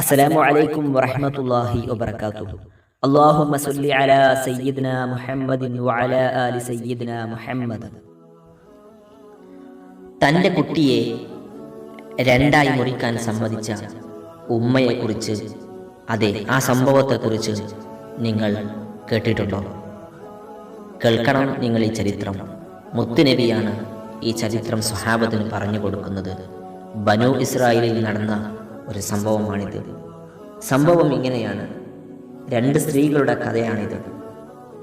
അസ്സലാമു അലൈക്കും വറഹ്മത്തുള്ളാഹി വബറകാതുഹു. അല്ലാഹുമ്മ സല്ലി അലാ സയ്യിദ്ന മുഹമ്മദിൻ വഅലാ ആലി സയ്യിദ്ന മുഹമ്മദ്. തന്റെ കുട്ടിയെ രണ്ടായി മുറിക്കാൻ സമ്മതിച്ച ഉമ്മയെക്കുറിച്ച് അതെ ആ സംഭവത്തെക്കുറിച്ച് നിങ്ങൾ കേട്ടിട്ടുണ്ടോ? കേൾക്കണം നിങ്ങൾ ഈ ചരിത്രം. മുത്തുനബിയാണ് ഈ ചരിത്രം സ്വഹാബത്തിന് പറഞ്ഞു കൊടുക്കുന്നത്. ബനു ഇസ്രായേലിൽ നടന്ന ഒരു സംഭവമാണിത്. സംഭവം ഇങ്ങനെയാണ്. രണ്ട് സ്ത്രീകളുടെ കഥയാണിത്.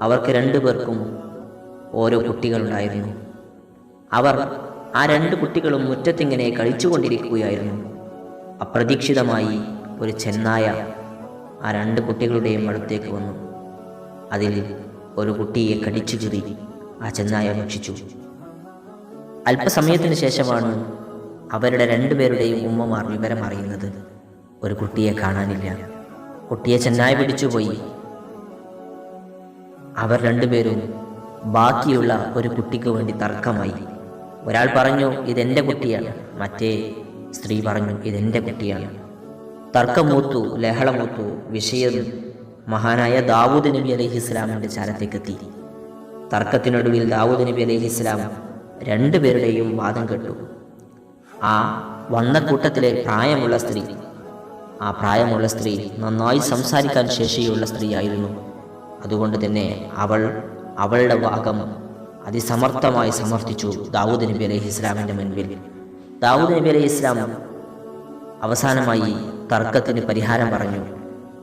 അവർക്ക് രണ്ടു പേർക്കും ഓരോ കുട്ടികളുണ്ടായിരുന്നു. അവർ ആ രണ്ട് കുട്ടികളും മുറ്റത്തിങ്ങനെ കളിച്ചുകൊണ്ടിരിക്കുകയായിരുന്നു. അപ്രതീക്ഷിതമായി ഒരു ചെന്നായ ആ രണ്ട് കുട്ടികളുടെയും അടുത്തേക്ക് വന്നു. അതിൽ ഒരു കുട്ടിയെ കടിച്ചു ചുരി ആ ചെന്നായ ഭക്ഷിച്ചു. അല്പസമയത്തിന് ശേഷമാണ് അവരുടെ രണ്ടുപേരുടെയും ഉമ്മമാർ വിവരം അറിയുന്നത് ഒരു കുട്ടിയെ കാണാനില്ല. കുട്ടിയെ ചെന്നായി പിടിച്ചുപോയി. അവർ രണ്ടുപേരും ബാക്കിയുള്ള ഒരു കുട്ടിക്ക് വേണ്ടി തർക്കമായി. ഒരാൾ പറഞ്ഞു ഇതെന്റെ കുട്ടിയാണ്. മറ്റേ സ്ത്രീ പറഞ്ഞു ഇതെന്റെ കുട്ടിയാണ്. തർക്കമൂത്തു ലഹളമൂത്തു വിഷയം മഹാനായ ദാവൂദ് നബി അലൈഹി ഇസ്ലാമിന്റെ ചാരത്തേക്കെത്തി. തർക്കത്തിനൊടുവിൽ ദാവൂദ് നബി അലൈഹി ഇസ്ലാം രണ്ടുപേരുടെയും വാദം കേട്ടു. ആ വന്ന കൂട്ടത്തിലെ പ്രായമുള്ള സ്ത്രീ. ആ പ്രായമുള്ള സ്ത്രീ നന്നായി സംസാരിക്കാൻ ശേഷിയുള്ള സ്ത്രീയായിരുന്നു. അതുകൊണ്ട് തന്നെ അവൾ അവളുടെ വാഗം അതിസമർത്ഥമായി സമർത്ഥിച്ചു ദാവൂദ് നബി അലൈഹി ഇസ്ലാമിന്റെ മുൻപിൽ. ദാവൂദ് നബി അലൈഹി ഇസ്ലാം അവസാനമായി തർക്കത്തിന് പരിഹാരം പറഞ്ഞു.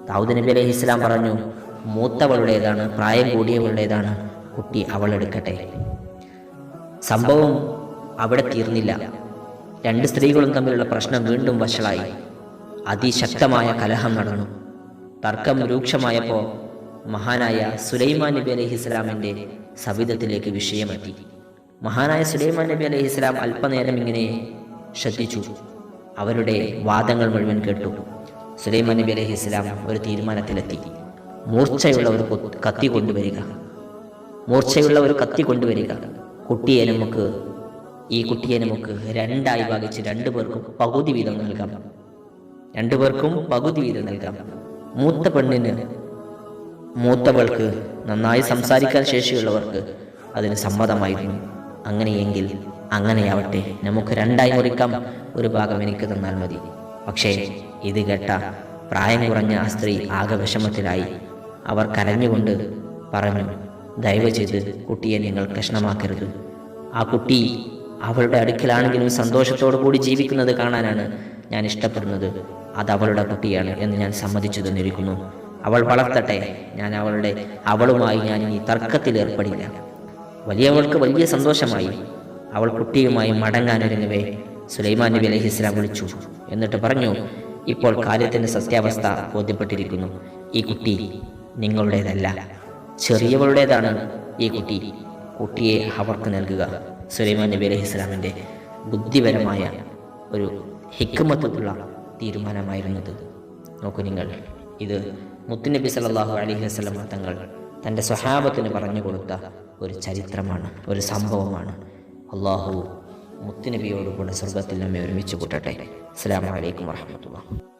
ദാവൂദ് നബി അലൈഹി ഇസ്ലാം പറഞ്ഞു മൂത്തവളുടേതാണ് പ്രായം കൂടിയവളുടേതാണ് കുട്ടി അവൾ എടുക്കട്ടെ. സംഭവം അവിടെ തീർന്നില്ല. രണ്ട് സ്ത്രീകളും തമ്മിലുള്ള പ്രശ്നം വീണ്ടും വഷളായി. അതിശക്തമായ കലഹം നടന്നു. തർക്കം രൂക്ഷമായപ്പോൾ മഹാനായ സുലൈമാൻ നബി അലൈഹി ഇസ്ലാമിന്റെ സവിധത്തിലേക്ക് വിഷയമെത്തി. മഹാനായ സുലൈമാൻ നബി അലൈഹി ഇസ്ലാം അല്പനേരം ഇങ്ങനെ ശ്രദ്ധിച്ചു. അവരുടെ വാദങ്ങൾ മുഴുവൻ കേട്ടു. സുലൈമാൻ നബി അലൈഹി ഇസ്ലാം ഒരു തീരുമാനത്തിലെത്തി. മൂർച്ചയുള്ള ഒരു കത്തി കൊണ്ടുവരിക. മൂർച്ചയുള്ള ഒരു കത്തി കൊണ്ടുവരിക. കുട്ടിയെ നമുക്ക് ഈ കുട്ടിയെ നമുക്ക് രണ്ടായി ഭാഗിച്ച് രണ്ടു പേർക്കും പകുതി വീതം നൽകാം. രണ്ടു പേർക്കും പകുതി വീതം നൽകാം. മൂത്ത പെണ്ണിന് മൂത്തവൾക്ക് നന്നായി സംസാരിക്കാൻ ശേഷിയുള്ളവർക്ക് അതിന് സമ്മതമായിരുന്നു. അങ്ങനെയെങ്കിൽ അങ്ങനെയാവട്ടെ നമുക്ക് രണ്ടായി മുറിക്കാം. ഒരു ഭാഗം എനിക്ക് തന്നാൽ മതി. പക്ഷേ ഇത് കേട്ട പ്രായം കുറഞ്ഞ ആ സ്ത്രീ ആകെ വിഷമത്തിലായി. അവർ കരഞ്ഞുകൊണ്ട് പറഞ്ഞു ദയവ് ചെയ്ത് കുട്ടിയെ നിങ്ങൾ കഷ്ണമാക്കരുത്. ആ കുട്ടി അവളുടെ അടുക്കലാണെങ്കിലും സന്തോഷത്തോടു കൂടി ജീവിക്കുന്നത് കാണാനാണ് ഞാൻ ഇഷ്ടപ്പെടുന്നത്. അത് അവളുടെ കുട്ടിയാണ് എന്ന് ഞാൻ സമ്മതിച്ചു തന്നിരിക്കുന്നു. അവൾ വളർത്തട്ടെ ഞാൻ അവളുടെ അവളുമായി ഞാൻ ഇനി തർക്കത്തിൽ ഏർപ്പെടില്ല. വലിയവൾക്ക് വലിയ സന്തോഷമായി. അവൾ കുട്ടിയുമായി മടങ്ങാനൊരുങ്ങവേ സുലൈമാൻ നബി അലഹി ഇസ്ലാം വിളിച്ചു. എന്നിട്ട് പറഞ്ഞു ഇപ്പോൾ കാര്യത്തിന്റെ സത്യാവസ്ഥ ബോധ്യപ്പെട്ടിരിക്കുന്നു. ഈ കുട്ടി നിങ്ങളുടേതല്ല. ചെറിയവളുടേതാണ് ഈ കുട്ടി. കുട്ടിയെ അവർക്ക് നൽകുക. സുലൈമാൻ നബി അലൈഹി ഇസ്ലാമിന്റെ ബുദ്ധിപരമായ ഒരു ഹിക്കുമത്തുള്ള തീരുമാനമായിരുന്നത്. നോക്കൂ നിങ്ങൾ ഇത് മുത്തുനബി സല്ലല്ലാഹു അലൈഹി വസല്ലം തങ്ങൾ തന്റെ സ്വഹാബത്തിന് പറഞ്ഞു കൊടുത്ത ഒരു ചരിത്രമാണ് ഒരു സംഭവമാണ്. അള്ളാഹു മുത്തുനബിയോടുകൂടെ സ്വർഗത്തിൽ നമ്മെ ഒരുമിച്ച് കൂട്ടട്ടെ. അസ്സലാമു വലൈക്കും വറഹ്മത്തുള്ളാഹി.